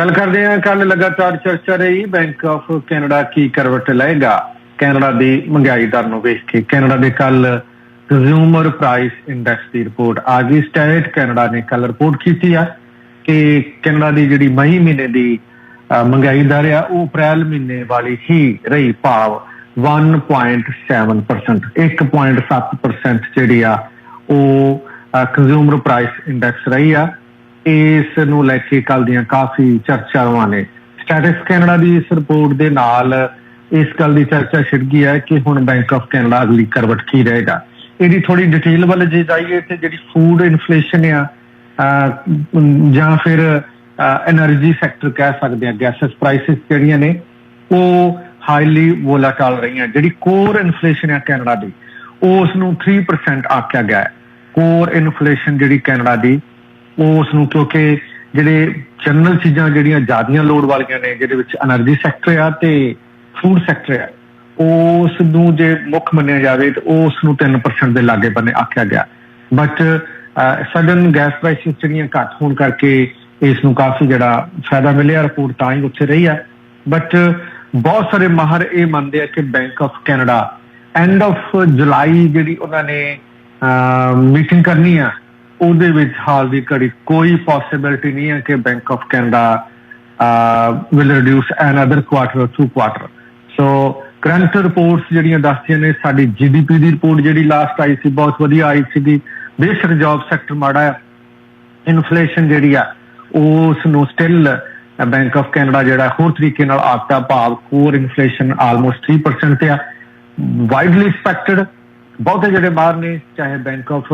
ਗੱਲ ਕਰਦੇ ਹਾਂ ਕੱਲ ਲਗਾਤਾਰ ਚਰਚਾ ਰਹੀ ਬੈਂਕ ਆਫ ਕੈਨੇਡਾ ਕੀ ਕਰਵਟ ਲਏਗਾ? ਕੈਨੇਡਾ ਦੀ ਮਹਿੰਗਾਈ ਦਰ ਨੂੰ ਵੇਖ ਕੇ ਕੈਨੇਡਾ ਦੇ ਕੱਲ ਕੰਜ਼ਿਊਮਰ ਪ੍ਰਾਈਸ ਇੰਡੈਕਸ ਦੀ ਰਿਪੋਰਟ ਆ ਗਈ ਸਟੇਟ ਕੈਨੇਡਾ ਨੇ ਕੱਲ ਰਿਪੋਰਟ ਕੀਤੀ ਆ ਕਿ ਕੈਨੇਡਾ ਦੀ ਜਿਹੜੀ ਮਈ ਮਹੀਨੇ ਦੀ ਮਹਿੰਗਾਈ ਦਰ ਆ, ਉਹ ਅਪ੍ਰੈਲ ਮਹੀਨੇ ਵਾਲੀ ਹੀ ਰਹੀ ਭਾਵ 1.7% 1.7% ਜਿਹੜੀ ਆ, ਉਹ ਕੰਜ਼ਿਊਮਰ ਪ੍ਰਾਈਸ ਇੰਡੈਕਸ ਰਹੀ ਆ। ਇਸ ਨੂੰ ਲੈ ਕੇ ਕੱਲ ਦੀਆਂ ਕਾਫੀ ਚਰਚਾਵਾਂ ਨੇ। ਸਟੈਟਸ ਕੈਨੇਡਾ ਦੀ ਇਸ ਰਿਪੋਰਟ ਦੇ ਨਾਲ ਇਸ ਗੱਲ ਦੀ ਚਰਚਾ ਛਿੜ ਗਈ ਹੈ ਕਿ ਹੁਣ ਬੈਂਕ ਆਫ ਕੈਨੇਡਾ ਅਗਲੀ ਕਰਵਟ ਕੀ ਰਹੇਗਾ। ਇਹਦੀ ਥੋੜੀ ਡਿਟੇਲ ਵੱਲ ਜੇ ਜਾਈਏ ਤੇ ਜਿਹੜੀ ਫੂਡ ਇਨਫਲੇਸ਼ਨ ਆ ਜਾਂ ਫਿਰ એનર્ਜੀ ਸੈਕਟਰ ਕਹਿ ਸਕਦੇ ਆ ਗੈਸਸ ਪ੍ਰਾਈਸਸ ਜਿਹੜੀਆਂ ਨੇ, ਉਹ ਹਾਈਲੀ ਵੋਲਾਟਾਈਲ ਰਹੀਆਂ। ਜਿਹੜੀ ਕੋਰ ਇਨਫਲੇਸ਼ਨ ਆ ਕੈਨੇਡਾ ਦੀ ਉਸ ਨੂੰ 3% ਆਖਿਆ ਗਿਆ ਹੈ। ਕੋਰ ਇਨਫਲੇਸ਼ਨ ਜਿਹੜੀ ਕੈਨੇਡਾ ਦੀ ਉਸ ਨੂੰ ਕਿਉਂਕਿ ਜਿਹੜੇ ਜਨਰਲ ਚੀਜ਼ਾਂ ਜਿਹੜੀਆਂ ਜ਼ਿਆਦੀਆਂ ਲੋੜ ਵਾਲੀਆਂ ਨੇ, ਜਿਹਦੇ ਵਿੱਚ એનર્ਜੀ ਸੈਕਟਰ ਆ ਤੇ ਫੂਡ ਸੈਕਟਰ ਆ ਉਸ ਨੂੰ ਜੇ ਮੁੱਖ ਮੰਨਿਆ ਜਾਵੇ ਤੇ ਉਸ ਨੂੰ 3% ਦੇ ਲਾਗੇ ਬੰਨੇ ਆਖਿਆ ਗਿਆ। ਬਟ ਸਡਨ ਗੈਸ ਪ੍ਰਾਈਸਿਸ ਜਿਹੜੀਆਂ ਘੱਟ ਹੋਣ ਕਰਕੇ ਇਸ ਨੂੰ ਕਾਫੀ ਜਿਹੜਾ ਫਾਇਦਾ ਮਿਲਿਆ ਰਿਪੋਰਟ ਤਾਂ ਹੀ ਉੱਥੇ ਰਹੀ ਆ। ਬਟ ਬਹੁਤ ਸਾਰੇ ਮਾਹਰ ਇਹ ਮੰਨਦੇ ਆ ਕਿ Bank of Canada end of July ਜਿਹੜੀ ਉਹਨਾਂ ਨੇ ਮੀਟਿੰਗ ਕਰਨੀ ਆ ਉਹਦੇ ਵਿੱਚ ਹਾਲ ਦੀ ਘੜੀ ਕੋਈ ਪੋਸਿਬਿਲਿਟੀ ਨਹੀਂ ਹੈ ਕਿ bank of Canada will reduce another quarter to quarter so current reports ਜਿਹੜੀਆਂ ਦੱਸਦੀਆਂ ਨੇ, ਸਾਡੀ ਜੀਡੀਪੀ ਦੀ ਰਿਪੋਰਟ ਜਿਹੜੀ ਲਾਸਟ ਆਈ ਸੀ, ਬਹੁਤ ਵਧੀਆ ਆਈ ਸੀਗੀ। ਬੇਸ਼ੱਕ ਜੌਬ ਸੈਕਟਰ ਮਾੜਾ ਹੈ। ਇਨਫਲੇਸ਼ਨ ਜਿਹੜੀ ਆ ਉਸ ਨੂੰ ਸਟਿਲ ਬੈਂਕ ਆਫ ਕੈਨੇਡਾ ਜਿਹੜਾ ਹੋਰ ਤਰੀਕੇ ਨਾਲ ਆਪਦਾ ਭਾਵ ਕੋਰ ਇਨਫਲੇਸ਼ਨ ਆਲਮੋਸਟ 3% ਤੇ ਆ। ਵਾਈਡਲੀ ਐਕਸਪੈਕਟਡ ਬਹੁਤੇ ਜਿਹੜੇ ਬਾਹਰ ਨੇ, ਚਾਹੇ ਬੈਂਕ ਆਫ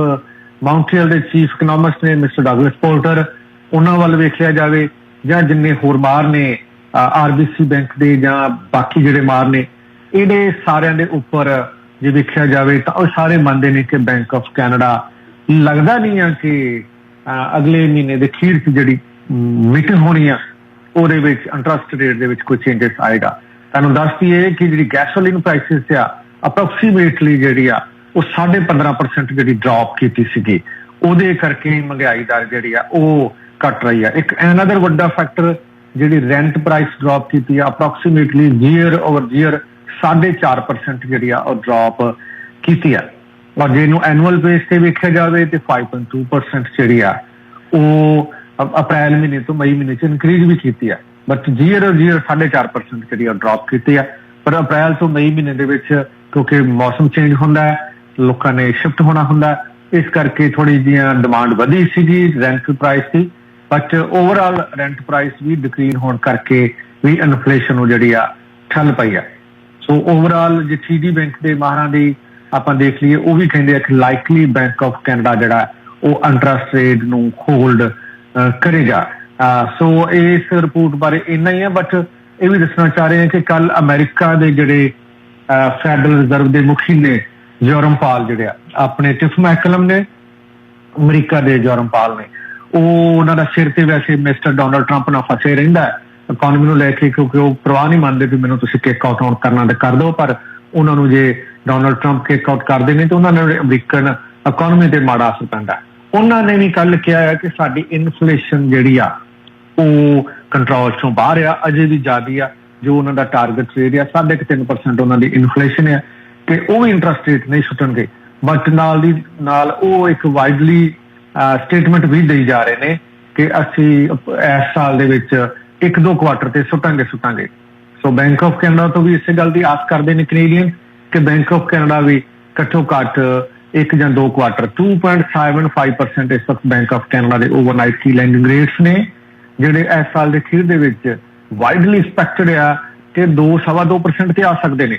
ਮਾਉਂਟਰੀਅਲ ਦੇ ਚੀਫ ਇਕਨੋਮਿਸਟ ਨੇ ਮਿਸਟਰ ਡਗਲਸ ਪੋਰਟਰ ਉਹਨਾਂ ਵੱਲ ਵੇਖਿਆ ਜਾਵੇ ਜਾਂ ਜਿੰਨੇ ਹੋਰ ਮਾਰ ਨੇ ਆਰਬੀਸੀ ਬੈਂਕ ਦੇ ਜਾਂ ਬਾਕੀ ਜਿਹੜੇ ਮਾਰ ਨੇ, ਇਹਦੇ ਸਾਰਿਆਂ ਦੇ ਉੱਪਰ ਜੇ ਵੇਖਿਆ ਜਾਵੇ ਤਾਂ ਉਹ ਸਾਰੇ ਮੰਨਦੇ ਨੇ ਕਿ ਬੈਂਕ ਆਫ ਕੈਨੇਡਾ ਲੱਗਦਾ ਨਹੀਂ ਆ ਕਿ ਅਗਲੇ ਮਹੀਨੇ ਦੇ ਖੀਰ 'ਚ ਜਿਹੜੀ ਮੀਟਿੰਗ ਹੋਣੀ ਆ, ਉਹਦੇ ਵਿੱਚ ਇੰਟਰਸਟ ਰੇਟ ਦੇ ਵਿੱਚ ਕੋਈ ਚੇਂਜਸ ਆਏਗਾ। ਤੁਹਾਨੂੰ ਦੱਸਦੀ ਹੈ ਕਿ ਜਿਹੜੀ ਗੈਸੋਲੀਨ ਪ੍ਰਾਈਸਿਸ ਆ ਅਪਰੋਕਸੀਮੇਟਲੀ ਜਿਹੜੀ ਆ ਉਹ 15.5% ਜਿਹੜੀ ਡ੍ਰੌਪ ਕੀਤੀ ਸੀਗੀ, ਉਹਦੇ ਕਰਕੇ ਮਹਿੰਗਾਈ ਦਰ ਜਿਹੜੀ ਆ, ਉਹ ਘਟ ਰਹੀ ਆ। ਇੱਕ ਐਨਦਰ ਵੱਡਾ ਫੈਕਟਰ ਜਿਹੜੀ ਰੈਂਟ ਪ੍ਰਾਈਸ ਡ੍ਰੌਪ ਕੀਤੀ ਆ ਅਪਰੋਕਸੀਮੇਟਲੀ ਈਅਰ ਓਵਰ ਈਅਰ 4.5% ਜਿਹੜੀ ਆ, ਉਹ ਡ੍ਰੌਪ ਕੀਤੀ ਆ। ਔਰ ਜੇ ਨੂੰ ਐਨੂਅਲ ਬੇਸ ਤੇ ਵੇਖਿਆ ਜਾਵੇ ਤੇ 5.2% ਜਿਹੜੀ ਆ, ਉਹ ਅਪ੍ਰੈਲ ਮਹੀਨੇ ਤੋਂ ਮਈ ਮਹੀਨੇ ਚ ਇਨਕਰੀਜ਼ ਵੀ ਕੀਤੀ ਆ। ਬਟ ਈਅਰ ਓਵਰ ਈਅਰ 4.5% ਜਿਹੜੀ ਆ ਡ੍ਰੌਪ ਕੀਤੀ ਆ। ਪਰ ਅਪ੍ਰੈਲ ਤੋਂ ਮਈ ਮਹੀਨੇ ਦੇ ਵਿੱਚ ਕਿਉਂਕਿ ਮੌਸਮ ਚੇਂਜ ਹੁੰਦਾ ਹੈ ਲੋਕਾਂ ਨੇ ਸ਼ਿਫਟ ਹੋਣਾ ਹੁੰਦਾ। ਇਸ ਕਰਕੇ ਥੋੜੀ ਜੀਆਂ ਡਿਮਾਂਡ ਵਧੀ ਸੀਗੀ ਰੈਂਟ ਪ੍ਰਾਈਸ ਦੀ। ਬਟ ਓਵਰਆਲ ਰੈਂਟ ਪ੍ਰਾਈਸ ਵੀ ਡਿਕਰੀਨ ਹੋਣ ਕਰਕੇ ਵੀ ਇਨਫਲੇਸ਼ਨ ਨੂੰ ਜਿਹੜੀ ਆ, ਠੱਲ ਪਈ ਆ। ਸੋ ਓਵਰਆਲ ਜੇ ਟੀਡੀ ਬੈਂਕ ਦੇ ਮਾਹਰਾਂ ਦੀ ਆਪਾਂ ਦੇਖ ਲਈਏ, ਉਹ ਵੀ ਕਹਿੰਦੇ ਆ ਕਿ ਲਾਈਕਲੀ ਬੈਂਕ ਆਫ ਕੈਨੇਡਾ ਜਿਹੜਾ, ਉਹ ਇੰਟਰਸਟ ਰੇਟ ਨੂੰ ਹੋਲਡ ਕਰੇਗਾ। ਸੋ ਇਸ ਰਿਪੋਰਟ ਬਾਰੇ ਇੰਨਾ ਹੀ ਹੈ ਬਟ ਇਹ ਵੀ ਦੱਸਣਾ ਚਾਹ ਰਹੇ ਹਾਂ ਕਿ ਕੱਲ ਅਮਰੀਕਾ ਦੇ ਜਿਹੜੇ ਫੈਡਰਲ ਰਿਜ਼ਰਵ ਦੇ ਮੁਖੀ ਨੇ ਜੋਰਮ ਜਿਹੜੇ ਆ, ਆਪਣੇ ਟਿਫ ਮੈਕਲਮ ਨੇ, ਅਮਰੀਕਾ ਦੇ ਜੋਰਮਪਾਲ ਨੇ। ਉਹ ਉਹਨਾਂ ਦਾ ਸਿਰ ਤੇ ਵੈਸੇ ਮਿਸਟਰ ਡੋਨਲਡ ਟਰੰਪ ਨਾਲ ਫਸੇ ਰਹਿੰਦਾ ਹੈ। ਇਕਨੋਮੀ ਨੂੰ ਲੈ ਕੇ, ਕਿਉਂਕਿ ਉਹ ਪ੍ਰਵਾਹ ਨਹੀਂ ਮੰਨਦੇ ਵੀ ਮੈਨੂੰ ਤੁਸੀਂ ਕਿੱਕ ਆਊਟ ਕਰਨਾ ਤੇ ਕਰ ਦਿਓ, ਪਰ ਉਹਨਾਂ ਨੂੰ ਜੇ ਡੋਨਲਡ ਟਰੰਪ ਕਿੱਕ ਆਊਟ ਕਰਦੇ ਨੇ, ਤੇ ਉਹਨਾਂ ਨੇ ਅਮਰੀਕਨ ਇਕਨੋਮੀ ਤੇ ਮਾੜਾ ਅਸਰ ਪੈਂਦਾ ਉਹਨਾਂ ਨੇ ਵੀ ਕੱਲ ਕਿਹਾ ਹੈ ਕਿ ਸਾਡੀ ਇਨਫਲੇਸ਼ਨ ਜਿਹੜੀ ਆ, ਉਹ ਕੰਟਰੋਲ ਤੋਂ ਬਾਹਰ ਆ, ਅਜੇ ਵੀ ਜ਼ਿਆਦੀ ਆ। ਜੋ ਉਹਨਾਂ ਦਾ ਟਾਰਗੇਟ ਰੇਟ ਆ 3.5% ਉਹਨਾਂ ਦੀ ਇਨਫਲੇਸ਼ਨ ਆ। ਕਿ ਉਹ ਵੀ ਇੰਟਰਸਟ ਰੇਟ ਨਹੀਂ ਸੁੱਟਣਗੇ। ਬਟ ਨਾਲ ਦੀ, ਨਾਲ ਉਹ ਇੱਕ ਵਾਈਡਲੀ ਸਟੇਟਮੈਂਟ ਵੀ ਦੇਈ ਜਾ ਰਹੇ ਨੇ ਕਿ ਅਸੀਂ ਇਸ ਸਾਲ ਦੇ ਵਿੱਚ ਇੱਕ ਦੋ ਕੁਆਟਰ ਤੇ ਸੁਟਾਂਗੇ ਸੁਟਾਂਗੇ। ਸੋ ਬੈਂਕ ਆਫ ਕੈਨੇਡਾ ਤੋਂ ਵੀ ਇਸੇ ਗੱਲ ਦੀ ਆਸ ਕਰਦੇ ਨੇ ਕੈਨੇਡੀਅਨ ਕਿ ਬੈਂਕ ਆਫ ਕੈਨੇਡਾ ਵੀ ਘੱਟੋ ਘੱਟ ਇੱਕ ਜਾਂ ਦੋ ਕੁਆਟਰ 2.75% ਇਸ ਵਕਤ ਬੈਂਕ ਆਫ ਕੈਨੇਡਾ ਦੇ ਓਵਰਨਾਈਟ ਕੀ ਲੈਂਡਿੰਗ ਰੇਟਸ ਨੇ, ਜਿਹੜੇ ਇਸ ਸਾਲ ਦੇ ਅਖੀਰ ਦੇ ਵਿੱਚ ਵਾਈਡਲੀ ਐਕਸਪੈਕਟਡ ਆ ਕਿ 2.5% ਤੇ ਆ ਸਕਦੇ ਨੇ।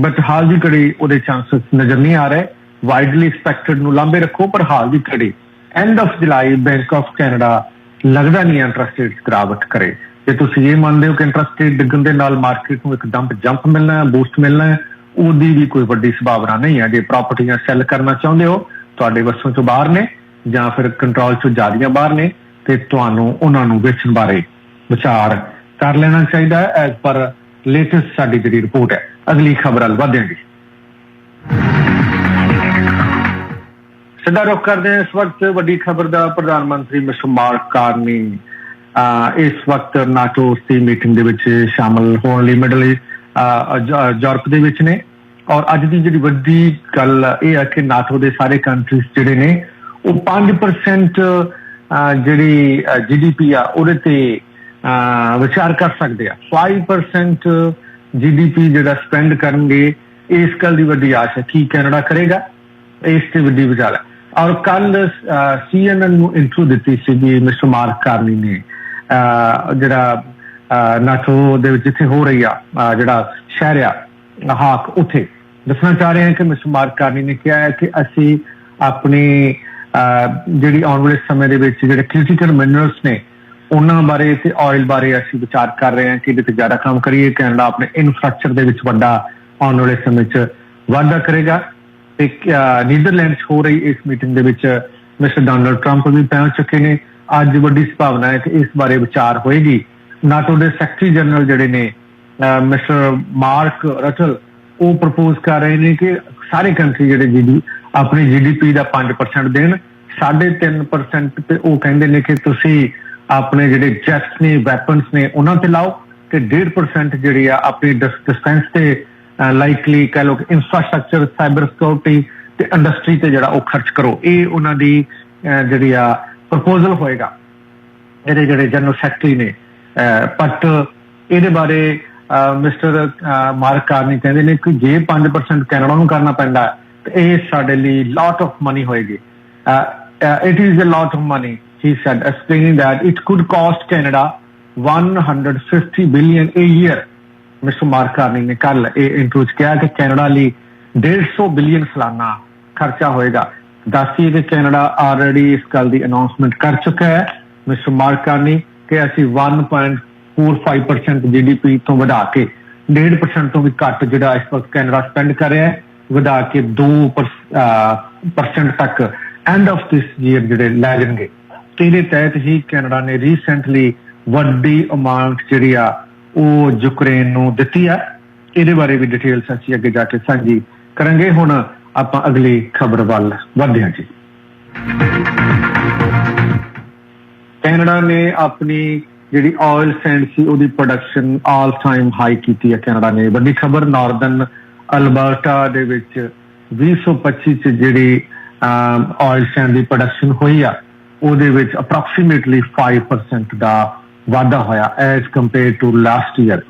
ਬਟ ਹਾਲ ਦੀ ਘੜੀ ਉਹਦੇ ਚਾਂਸਸ ਨਜ਼ਰ ਨਹੀਂ ਆ ਰਹੇ। ਵਾਈਡਲੀ ਐਕਸਪੈਕਟਡ ਨੂੰ ਲਾਂਬੇ ਰੱਖੋ, ਪਰ ਹਾਲ ਦੀ ਘੜੀ। End of July Bank of Canada ਲੱਗਦਾ ਨਹੀਂ ਇੰਟਰਸਟ ਰੇਟ ਗਰਾਵਟ ਕਰੇ। ਜੇ ਤੁਸੀਂ ਇਹ ਮੰਨਦੇ ਹੋ ਕਿ ਇੰਟਰਸਟ ਰੇਟ ਡਿੱਗਣ ਦੇ ਨਾਲ ਮਾਰਕੀਟ ਨੂੰ ਇੱਕ ਡੰਪ ਜੰਪ ਮਿਲਣਾ ਹੈ ਬੂਸਟ ਮਿਲਣਾ ਹੈ, ਉਹਦੀ ਵੀ ਕੋਈ ਵੱਡੀ ਸੰਭਾਵਨਾ ਨਹੀਂ ਹੈ। ਜੇ ਪ੍ਰਾਪਰਟੀਆਂ ਸੈੱਲ ਕਰਨਾ ਚਾਹੁੰਦੇ ਹੋ, ਤੁਹਾਡੇ ਵੱਸੋਂ ਤੋਂ ਬਾਹਰ ਨੇ ਜਾਂ ਫਿਰ ਕੰਟਰੋਲ ਤੋਂ ਜ਼ਿਆਦੀਆਂ ਬਾਹਰ ਨੇ, ਤੇ ਤੁਹਾਨੂੰ ਉਹਨਾਂ ਨੂੰ ਵੇਚਣ ਬਾਰੇ ਵਿਚਾਰ ਕਰ ਲੈਣਾ ਚਾਹੀਦਾ ਹੈ। ਐਸ ਪਰ ਲੇਟੈਸਟ ਸਾਡੀ ਜਿਹੜੀ ਰਿਪੋਰਟ ਹੈ ਅਗਲੀ ਖਬਰ ਵੱਲ ਵਧਾਂਗੇ। ਸਿੱਧਾ ਰੁਖ ਕਰਦੇ ਹਾਂ ਇਸ ਵਕਤ ਵੱਡੀ ਖਬਰ ਦਾ ਪ੍ਰਧਾਨ ਮੰਤਰੀ ਮਿਸਟਰ ਮਾਰਕ ਕਾਰਨੀ ਇਸ ਵਕਤ ਨਾਟੋ ਦੀ ਮੀਟਿੰਗ ਦੇ ਵਿੱਚ ਸ਼ਾਮਲ ਹੋਣ ਲਈ ਮਿਡਲ ਯੂਰਪ ਦੇ ਵਿੱਚ ਨੇ। ਔਰ ਅੱਜ ਦੀ ਜਿਹੜੀ ਵੱਡੀ ਗੱਲ ਇਹ ਹੈ ਕਿ ਨਾਟੋ ਦੇ ਸਾਰੇ ਕੰਟਰੀਜ਼ ਜਿਹੜੇ ਨੇ ਉਹ 5% ਅਹ, ਜਿਹੜੀ ਜੀਡੀਪੀ ਆ ਉਹਦੇ ਤੇ ਵਿਚਾਰ ਕਰ ਸਕਦੇ ਆ। 5% ਜੀਡੀਪੀ ਜਿਹੜਾ ਸਪੈਂਡ ਕਰਨਗੇ ਇਸ ਗੱਲ ਦੀ ਵੱਡੀ ਆਸ ਹੈ। ਕੀ ਕੈਨੇਡਾ ਕਰੇਗਾ? ਇਸ ਤੇ ਵੱਡੀ ਵਿਚਾਰ ਹੈ। ਔਰ ਕੱਲ ਸੀਐਨਐਨ ਨੂੰ ਇੰਟਰਵਿਊ ਦਿੱਤੀ ਸੀ ਮਿਸਟਰ ਮਾਰਕ ਕਾਰਨੀ ਨੇ। ਜਿਹੜਾ ਨਾਟੋ ਦੇ ਵਿੱਚ ਜਿੱਥੇ ਹੋ ਰਹੀ ਆ ਜਿਹੜਾ ਸ਼ਹਿਰ ਆ ਹਾਕ ਉੱਥੇ। ਦੱਸਣਾ ਚਾਹ ਰਹੇ ਹਾਂ ਕਿ ਮਿਸਟਰ ਮਾਰਕ ਕਾਰਨੀ ਨੇ ਕਿਹਾ ਹੈ ਕਿ ਅਸੀਂ ਆਪਣੀ ਅਹ, ਜਿਹੜੀ ਆਉਣ ਵਾਲੇ ਸਮੇਂ ਦੇ ਵਿੱਚ ਜਿਹੜੇ ਕ੍ਰਿਟੀਕਲ ਮਿਨਰਲਸ ਨੇ ਉਹਨਾਂ ਬਾਰੇ ਤੇ ਆਇਲ ਬਾਰੇ ਅਸੀਂ ਵਿਚਾਰ ਕਰ ਰਹੇ ਹਾਂ ਕਿ ਇਹਦੇ ਤੇ ਜ਼ਿਆਦਾ ਕੰਮ ਕਰੀਏ ਕੈਨੇਡਾ ਆਪਣੇ ਇਨਫਰਾਸਟ੍ਰਕਚਰ ਦੇ ਵਿੱਚ ਵੱਡਾ ਆਉਣ ਵਾਲੇ ਸਮੇਂ 'ਚ ਵਾਧਾ ਕਰੇਗਾ। ਤੇ ਅਹ, ਨੀਦਰਲੈਂਡ ਹੋ ਰਹੀ ਇਸ ਮੀਟਿੰਗ ਦੇ ਵਿੱਚ ਮਿਸਟਰ ਡੋਨਲਡ ਟਰੰਪ ਵੀ ਪਹੁੰਚ ਚੁੱਕੇ ਨੇ। ਅੱਜ ਵੱਡੀ ਸੰਭਾਵਨਾ ਹੈ ਕਿ ਇਸ ਬਾਰੇ ਵਿਚਾਰ ਹੋਏਗੀ। ਨਾਟੋ ਦੇ ਸੈਕਟਰੀ ਜਨਰਲ ਜਿਹੜੇ ਨੇ ਅਹ, ਮਿਸਟਰ ਮਾਰਕ ਰਟਲ ਉਹ ਪ੍ਰਪੋਜ਼ ਕਰ ਰਹੇ ਨੇ ਕਿ ਸਾਰੇ ਕੰਟਰੀ ਜਿਹੜੇ ਜੀਡੀ ਆਪਣੀ ਜੀਡੀਪੀ ਦਾ 5% ਦੇਣ। 3.5% ਤੇ ਉਹ ਕਹਿੰਦੇ ਨੇ ਕਿ ਤੁਸੀਂ ਆਪਣੇ ਜਿਹੜੇ ਜੈਟਸ ਨੇ ਵੈਪਨਸ ਨੇ, ਉਹਨਾਂ ਤੇ ਲਾਓ ਤੇ 1.5% ਜਿਹੜੀ ਆ ਆਪਣੀ ਡਿਫੈਂਸ ਤੇ ਲਾਈਕਲੀ ਕਹ ਲੋ ਇਨਫਰਾਸਟ੍ਰਕਚਰ ਸਾਈਬਰ ਸਿਕਿਉਰਿਟੀ ਤੇ ਇੰਡਸਟਰੀ ਤੇ ਜਿਹੜਾ ਉਹ ਖਰਚ ਕਰੋ। ਇਹ ਉਹਨਾਂ ਦੀ ਜਿਹੜੀ ਆ ਪ੍ਰਪੋਜ਼ਲ ਹੋਏਗਾ। ਇਹਦੇ ਜਿਹੜੇ ਜਨਰਲ ਸੈਕਟਰੀ ਨੇ ਬਟ ਇਹਦੇ ਬਾਰੇ ਮਿਸਟਰ ਮਾਰਕ ਕਾਰਨੀ ਕਹਿੰਦੇ ਨੇ ਕਿ ਜੇ 5% ਕੈਨੇਡਾ ਨੂੰ ਕਰਨਾ ਪੈਂਦਾ, ਤੇ ਇਹ ਸਾਡੇ ਲਈ ਲੋਟ ਆਫ ਮਨੀ ਹੋਏਗੀ। It is a lot of money he said explaining that it could cost canada 150 billion a year. Mister Mark Carney ਨੇ ਕੱਲ ਇਹ ਇੰਟਰਵਿਊ 'ਚ ਕਿਹਾ ਕਿ ਕੈਨੇਡਾ ਲਈ 150 ਬਿਲੀਅਨ ਸਾਲਾਨਾ ਖਰਚਾ ਹੋਏਗਾ। ਦੱਸੀ ਕਿ ਕੈਨੇਡਾ ਆਲਰੇਡੀ ਇਸ ਗੱਲ ਦੀ ਅਨਾਉਂਸਮੈਂਟ ਕਰ ਚੁੱਕਾ ਹੈ। ਮਿਸਟਰ ਮਾਰਕ ਕਾਰਨੀ ਕਿ ਅਸੀਂ 1.45% ਜੀਡੀਪੀ ਤੋਂ ਵਧਾ ਕੇ 1.5% ਤੋਂ ਵੀ ਘੱਟ ਜਿਹੜਾ ਇਸ ਵਕਤ ਕੈਨੇਡਾ ਸਪੈਂਡ ਕਰ ਰਿਹਾ ਹੈ, ਵਧਾ ਕੇ 2% ਤੱਕ ਐਂਡ ਆਫ ਦਿਸ ਈਅਰ ਜਿਹੜੇ ਲੈ ਜਾਣਗੇ। ਤੇ ਇਹਦੇ ਤਹਿਤ ਹੀ ਕੈਨੇਡਾ ਨੇ ਰੀਸੈਂਟਲੀ ਵੱਡੀ ਅਮਾਉਂਟ ਜਿਹੜੀ ਆ, ਉਹ ਯੂਕਰੇਨ ਨੂੰ ਦਿੱਤੀ ਆ। ਇਹਦੇ ਬਾਰੇ ਵੀ ਡਿਟੇਲ ਅਸੀਂ ਅੱਗੇ ਜਾ ਕੇ ਸਾਂਝੀ ਕਰਾਂਗੇ। ਹੁਣ ਆਪਾਂ ਅਗਲੀ ਖਬਰ ਵੱਲ ਵਧਦੇ ਹਾਂ ਜੀ। ਕੈਨੇਡਾ ਨੇ ਆਪਣੀ ਜਿਹੜੀ ਆਇਲ ਸੈਂਡ ਸੀ, ਉਹਦੀ ਪ੍ਰੋਡਕਸ਼ਨ ਆਲ ਟਾਈਮ ਹਾਈ ਕੀਤੀ ਹੈ ਕੈਨੇਡਾ ਨੇ। ਵੱਡੀ ਖਬਰ ਨਾਰਦਰਨ ਅਲਬਰਟਾ ਦੇ ਵਿੱਚ 2025 ਚ ਜਿਹੜੀ ਆਇਲ ਸੈਂਡ ਦੀ ਪ੍ਰੋਡਕਸ਼ਨ ਹੋਈ ਆ। ਉਹਦੇ ਵਿੱਚ ਅਪਰੋਕਸੀਮੇਟਲੀ 5% ਦਾ ਵਾਧਾ ਹੋਇਆ as compare to last year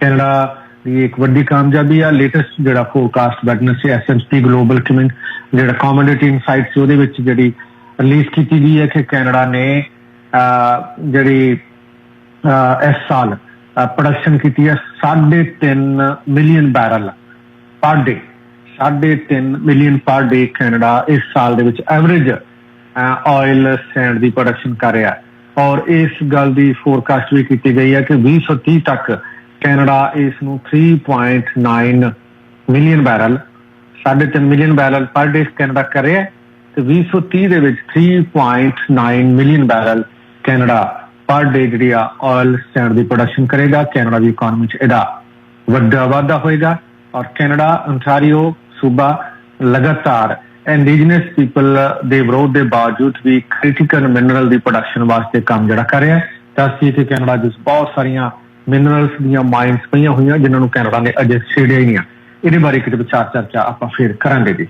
Canada ਦੀ ਇੱਕ ਵੱਡੀ ਕਾਮਯਾਬੀ ਆ ਲੇਟੈਸਟ ਜਿਹੜਾ forecast Wednesday SMP global comment ਜਿਹੜਾ ਕਮੋਡਿਟੀ ਇਨਸਾਈਟ ਸੀ ਉਹਦੇ ਵਿੱਚ ਜਿਹੜੀ ਰਿਲੀਜ਼ ਕੀਤੀ ਗਈ ਹੈ ਕਿ ਕੈਨੇਡਾ ਨੇ ਅਹ, ਜਿਹੜੀ ਇਸ ਸਾਲ ਪ੍ਰੋਡਕਸ਼ਨ ਕੀਤੀ ਹੈ 3.5 ਮਿਲੀਅਨ ਬੈਰਲ ਪਰ ਡੇ 3.5 ਮਿਲੀਅਨ ਪਰ ਡੇ ਕੈਨੇਡਾ ਇਸ ਸਾਲ ਦੇ ਵਿੱਚ ਐਵਰੇਜ ਆਇਲ ਸੈਂਡ ਦੀ ਪ੍ਰੋਡਕਸ਼ਨ ਕਰ ਰਿਹਾ ਔਰ ਇਸ ਗੱਲ ਦੀ ਫੋਰਕਾਸਟ ਵੀ ਕੀਤੀ ਗਈ ਹੈ ਕਿ 2030 ਤੱਕ ਕੈਨੇਡਾ ਇਸ ਨੂੰ 3.9 ਮਿਲੀਅਨ ਬੈਰਲ 3.5 ਮਿਲੀਅਨ ਬੈਰਲ ਪਰ ਡੇ ਕੈਨੇਡਾ ਕਰ ਰਿਹਾ ਹੈ ਤੇ 2030 ਦੇ ਵਿੱਚ 3.9 ਮਿਲੀਅਨ ਬੈਰਲ ਕੈਨੇਡਾ ਪਰ ਡੇ ਜਿਹੜੀ ਆ ਆਇਲ ਸੈਂਡ ਦੀ ਪ੍ਰੋਡਕਸ਼ਨ ਕਰੇਗਾ। ਕੈਨੇਡਾ ਦੀ ਇਕਨੋਮੀ 'ਚ ਇਹਦਾ ਵੱਡਾ ਵਾਧਾ ਹੋਏਗਾ। ਔਰ ਕੈਨੇਡਾ, ontario, ਸੂਬਾ ਲਗਾਤਾਰ ਇੰਡੀਜਨਸ ਪੀਪਲ ਦੇ ਵਿਰੋਧ ਦੇ ਬਾਵਜੂਦ ਵੀ ਕ੍ਰਿਟੀਕਲ ਮਿਨਰਲ ਦੀ ਪ੍ਰੋਡਕਸ਼ਨ ਵਾਸਤੇ ਕੰਮ ਜਿਹੜਾ ਕਰ ਰਿਹਾ ਹੈ, ਤਾਂ ਅਸੀਂ ਤੇ ਕੈਨੇਡਾ ਵਿੱਚ ਬਹੁਤ ਸਾਰੀਆਂ ਮਿਨਰਲਸ ਦੀਆਂ ਮਾਈਨਸ ਪਈਆਂ ਹੋਈਆਂ, ਜਿਨ੍ਹਾਂ ਨੂੰ ਕੈਨੇਡਾ ਨੇ ਅਜੇ ਛੇੜਿਆ ਹੀ ਨਹੀਂ ਆ। ਇਹਦੇ ਬਾਰੇ ਕਿਤੇ ਵਿਚਾਰ ਚਰਚਾ ਆਪਾਂ ਫੇਰ ਕਰਾਂਗੇ ਜੀ।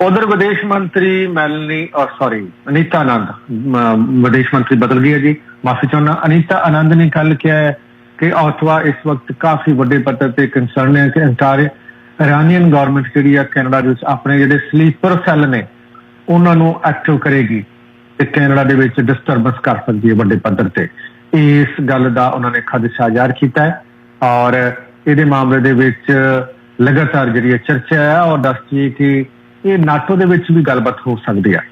ਉਧਰ ਵਿਦੇਸ਼ ਮੰਤਰੀ ਮੈਲਨੀ ਔਰ ਸੌਰੀ ਅਨੀਤਾ ਆਨੰਦ, ਮ- ਵਿਦੇਸ਼ ਮੰਤਰੀ ਬਦਲ ਗਈ ਹੈ ਜੀ। ਮਾਫੀ ਚਾਹੁੰਦਾ, ਅਨੀਤਾ ਆਨੰਦ ਨੇ ਕੱਲ ਕਿਹਾ ਹੈ ਕਿ ਔਤਵਾ ਇਸ ਵਕਤ ਕਾਫੀ ਵੱਡੇ ਪੱਧਰ ਤੇ ਕੰਸਰਨ ਹੈ ਕਿ ਅੰਟਾਰੀ ਇਰਾਨੀਅਨ ਗਵਰਨਮੈਂਟ ਜਿਹੜੀ ਆ ਕੈਨੇਡਾ ਦੇ ਵਿੱਚ ਆਪਣੇ ਜਿਹੜੇ ਸਲੀਪਰ ਸੈੱਲ ਨੇ, ਉਹਨਾਂ ਨੂੰ ਐਕਟਿਵ ਕਰੇਗੀ ਤੇ ਕੈਨੇਡਾ ਦੇ ਵਿੱਚ ਡਿਸਟਰਬੈਂਸ ਕਰ ਸਕਦੀ ਹੈ ਵੱਡੇ ਪੱਧਰ ਤੇ। ਇਸ ਗੱਲ ਦਾ ਉਹਨਾਂ ਨੇ ਖਦਸ਼ਾ ਜ਼ਾਹਰ ਕੀਤਾ ਹੈ ਔਰ ਇਹਦੇ ਮਾਮਲੇ ਦੇ ਵਿੱਚ ਲਗਾਤਾਰ ਜਿਹੜੀ ਹੈ ਚਰਚਾ ਹੈ ਔਰ ਦੱਸਦੀ ਹੈ ਕਿ ਇਹ ਨਾਟੋ ਦੇ ਵਿੱਚ ਵੀ ਗੱਲਬਾਤ ਹੋ ਸਕਦੀ ਹੈ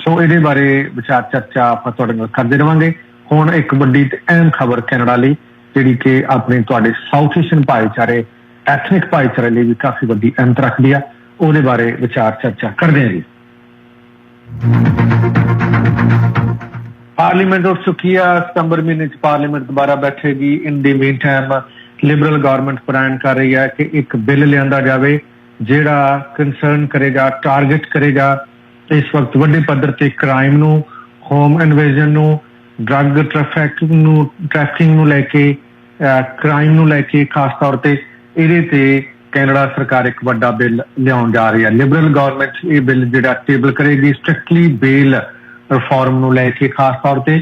ਸੋ ਇਹਦੇ ਬਾਰੇ ਵਿਚਾਰ ਚਰਚਾ ਆਪਾਂ ਤੁਹਾਡੇ ਨਾਲ ਕਰਦੇ ਰਵਾਂਗੇ। ਹੁਣ ਇੱਕ ਵੱਡੀ ਤੇ ਅਹਿਮ ਖਬਰ ਕੈਨੇਡਾ ਲਈ ਜਿਹੜੀ ਕਿ ਆਪਣੇ ਤੁਹਾਡੇ ਸਾਊਥ ਏਸ਼ੀਅਨ ਭਾਈਚਾਰੇ ਐਥਨਿਕ ਭਾਈਚਾਰੇ ਲਈ ਵੀ ਕਾਫੀ ਵੱਡੀ ਅਹਿਮਤ ਰੱਖਦੀ ਆ। ਉਹਦੇ ਬਾਰੇ ਵਿਚਾਰ ਚਰਚਾ ਕਰਦੇ ਹਾਂ ਜੀ। ਪਾਰਲੀਮੈਂਟ ਉੱਠ ਚੁੱਕੀ ਆ। ਸਤੰਬਰ ਮਹੀਨੇ ਚ ਪਾਰਲੀਮੈਂਟ ਦੁਬਾਰਾ ਬੈਠੇਗੀ। In the mean time liberal government plan ਕਰ ਰਹੀ ਹੈ ਕਿ ਇੱਕ ਬਿੱਲ ਲਿਆਂਦਾ ਜਾਵੇ, ਜਿਹੜਾ ਕੰਸਰਨ ਕਰੇਗਾ ਟਾਰਗੇਟ ਕਰੇਗਾ ਇਸ ਵਕਤ ਵੱਡੇ ਪੱਧਰ ਤੇ ਕ੍ਰਾਈਮ ਨੂੰ ਹੋਮ ਇਨਵੇਜਨ ਨੂੰ ਡਰੱਗ ਟ੍ਰੈਫਿਕਿੰਗ ਨੂੰ ਟ੍ਰੈਫਿਕਿੰਗ ਨੂੰ ਲੈ ਕੇ ਕ੍ਰਾਈਮ ਨੂੰ ਲੈ ਕੇ ਖਾਸ ਤੌਰ ਤੇ ਇਹਦੇ ਤੇ ਕੈਨੇਡਾ ਸਰਕਾਰ ਇੱਕ ਵੱਡਾ ਬਿੱਲ ਲਿਆਉਣ ਜਾ ਰਹੀ ਹੈ। ਲਿਬਰਲ ਗਵਰਨਮੈਂਟ ਇਹ ਬਿੱਲ ਜਿਹੜਾ ਟੇਬਲ ਕਰੇਗੀ ਸਟ੍ਰਿਕਟਲੀ ਬੇਲ ਰਿਫਾਰਮ ਨੂੰ ਲੈ ਕੇ ਖਾਸ ਤੌਰ ਤੇ।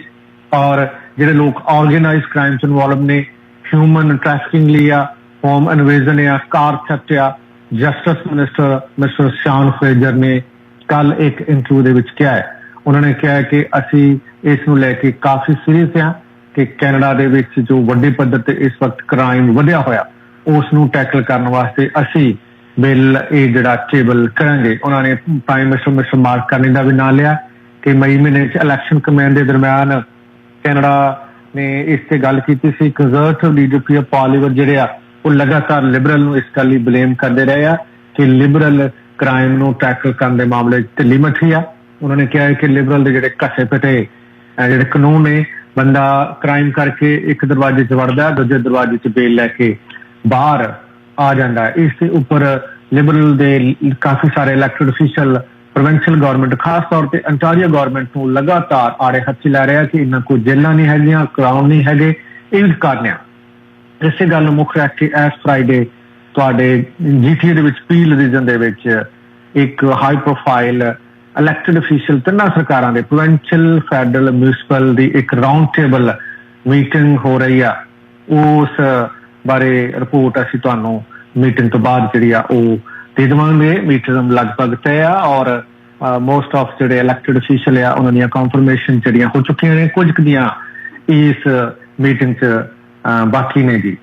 ਔਰ ਜਿਹੜੇ ਲੋਕ ਆਰਗੇਨਾਈਜ਼ ਕ੍ਰਾਈਮ ਇਨਵੋਲਵ ਨੇ ਹਿਊਮਨ ਟ੍ਰੈਫਿਕਿੰਗ ਲਈ ਆ ਹੋਮ ਇਨਵੇਜਨ ਆ ਕਾਰ ਥੈਫਟ ਆ justice minister mister Sean Fraser ਨੇ ਕੱਲ ਇੱਕ ਇੰਟਰਵਿਊ ਦੇ ਵਿੱਚ ਕਿਹਾ ਹੈ। ਉਹਨਾਂ ਨੇ ਕਿਹਾ ਕਿ ਅਸੀਂ ਇਸ ਨੂੰ ਲੈ ਕੇ ਕਾਫੀ ਸੀਰੀਅਸ ਹਾਂ। ਕਿ ਕੈਨੇਡਾ ਦੇ ਵਿੱਚ ਜੋ ਵੱਡੇ ਪੱਧਰ ਤੇ ਇਸ ਵਕਤ ਕ੍ਰਾਈਮ ਵਧਿਆ ਹੋਇਆ ਉਸ ਨੂੰ ਟੈਕਲ ਕਰਨ ਵਾਸਤੇ ਅਸੀਂ ਬਿੱਲ, ਇਹ ਜਿਹੜਾ ਟੇਬਲ ਕਰਾਂਗੇ, ਉਹਨਾਂ ਨੇ ਪ੍ਰਾਈਮ ਮਿਨਿਸਟਰ ਮਿਸਟਰ ਮਾਰਕ ਕਰਨੀ ਦਾ ਵੀ ਨਾਂ ਲਿਆ ਕਿ ਮਈ ਮਹੀਨੇ ਚ ਇਲੈਕਸ਼ਨ ਕਮੈਨ ਦੇ ਦਰਮਿਆਨ ਕੈਨੇਡਾ ਨੇ ਇਸ ਤੇ ਗੱਲ ਕੀਤੀ ਸੀ ਕੰਜ਼ਰਵੇਟਿਵ ਲੀਡਰਸ਼ਿਪ ਪਾਲੀਵਰ ਜਿਹੜੇ ਆ, ਉਹ ਲਗਾਤਾਰ ਲਿਬਰਲ ਨੂੰ ਇਸ ਗੱਲ ਲਈ ਬਲੇਮ ਕਰਦੇ ਰਹੇ ਆ ਕਿ ਲਿਬਰਲ ਕ੍ਰਾਈਮ ਨੂੰ ਟੈਕਲ ਕਰਨ ਦੇ ਮਾਮਲੇ 'ਚ ਢਿੱਲੀ ਮੱਠੀ ਆ। ਉਹਨਾਂ ਨੇ ਕਿਹਾ ਕਿ ਲਿਬਰਲ ਦੇ ਜਿਹੜੇ ਘਸੇ ਪਟੇ ਜਿਹੜੇ ਕਾਨੂੰਨ ਨੇ ਬੰਦਾ ਕ੍ਰਾਈਮ ਕਰਕੇ ਇੱਕ ਦਰਵਾਜ਼ੇ 'ਚ ਵੜਦਾ, ਦੂਜੇ ਦਰਵਾਜ਼ੇ 'ਚ ਬੇਲ ਲੈ ਕੇ ਬਾਹਰ ਆ ਜਾਂਦਾ ਇਸ ਦੇ ਉੱਪਰ ਲਿਬਰਲ ਦੇ ਕਾਫੀ ਸਾਰੇ ਇਲੈਕਟਡ ਅਫੀਸ਼ੀਅਲ ਪ੍ਰੋਵਿੰਸ਼ੀਅਲ ਗਵਰਨਮੈਂਟ ਖਾਸ ਤੌਰ ਤੇ ਅੰਟਾਰੀਓ ਗਵਰਨਮੈਂਟ ਨੂੰ ਲਗਾਤਾਰ ਆੜੇ ਹੱਥ ਲੈ ਰਿਹਾ ਕਿ ਇਹਨਾਂ ਕੋਈ ਜੇਲਾਂ ਨਹੀਂ ਹੈਗੀਆਂ ਕਰਾਉਣ ਨਹੀਂ ਹੈਗੇ, ਇਹ ਕਾਰਨਿਆ ਇਸੇ ਗੱਲ ਨੂੰ ਮੁੱਖ ਰੱਖ ਕੇ ਐਸ ਫਰਾਈਡੇ ਤੁਹਾਡੇ ਜੀਟੀਏ ਦੇ ਵਿੱਚ ਪੀਲ ਰੀਜਨ ਦੇ ਵਿੱਚ ਇੱਕ ਹਾਈ ਪ੍ਰੋਫਾਈਲ ਇਲੈਕਟਡ ਅਫੀਸ਼ੀਅਲ ਤਿੰਨਾਂ ਸਰਕਾਰਾਂ ਦੇ ਪ੍ਰੋਵਿੰਸ਼ੀਅਲ ਫੈਡਰਲ ਮਿਊਨਿਸਪਲ ਦੀ ਇੱਕ ਰਾਉਂਡ ਟੇਬਲ ਮੀਟਿੰਗ ਹੋ ਰਹੀ ਆ। ਉਸ ਬਾਰੇ ਰਿਪੋਰਟ ਅਸੀਂ ਤੁਹਾਨੂੰ ਮੀਟਿੰਗ ਤੋਂ ਬਾਅਦ ਜਿਹੜੀ ਆ ਉਹ ਦੇ ਦੇਵਾਂਗੇ। ਮੀਟਿੰਗ ਲਗਭਗ ਤੈਅ ਆ ਔਰ ਮੋਸਟ ਆਫ ਜਿਹੜੇ ਇਲੈਕਟਡ ਅਫੀਸ਼ੀਅਲ ਆ, ਉਹਨਾਂ ਦੀਆਂ ਕਨਫਰਮੇਸ਼ਨ ਜਿਹੜੀਆਂ ਹੋ ਚੁੱਕੀਆਂ ਨੇ। ਕੁਝ ਦੀਆਂ ਇਸ ਮੀਟਿੰਗ 'ਚ ਬਾਕੀ ਨੇ ਜੀ।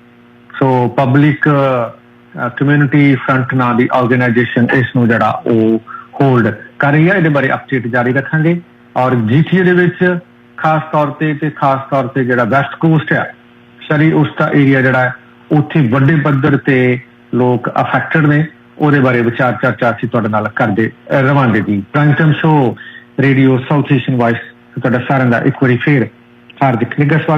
ਸੋ ਪਬਲਿਕ ਕਮਿਊਨਿਟੀ ਫਰੰਟ ਨਾਂ ਦੀ ਆਰਗੇਨਾਈਜੇਸ਼ਨ ਇਸ ਨੂੰ ਜਿਹੜਾ ਉਹ ਹੋਲਡ ਕਰ ਰਹੀ ਹੈ, ਇਹਦੇ ਬਾਰੇ ਅਪਡੇਟ ਜਾਰੀ ਰੱਖਾਂਗੇ। ਔਰ ਜੀਟੀਏ ਦੇ ਵਿੱਚ ਖਾਸ ਤੌਰ ਤੇ ਤੇ ਖਾਸ ਤੌਰ ਤੇ ਜਿਹੜਾ ਵੈਸਟ ਕੋਸਟ ਹੈ ਸ਼ਰੀ ਉਸ ਦਾ ਏਰੀਆ ਜਿਹੜਾ ਉੱਥੇ ਵੱਡੇ ਪੱਧਰ ਤੇ ਲੋਕ ਅਫੈਕਟਡ ਨੇ। ਉਹਦੇ ਬਾਰੇ ਵਿਚਾਰ ਚਰਚਾ ਅਸੀਂ ਤੁਹਾਡੇ ਨਾਲ ਕਰਦੇ ਰਵਾਂਗੇ ਜੀ। Prime time show radio South Asian voice ਤੁਹਾਡਾ ਸਾਰਿਆਂ ਦਾ ਇੱਕ ਵਾਰੀ ਫੇਰ ਹਾਰਦਿਕ ਨਿੱਘਾ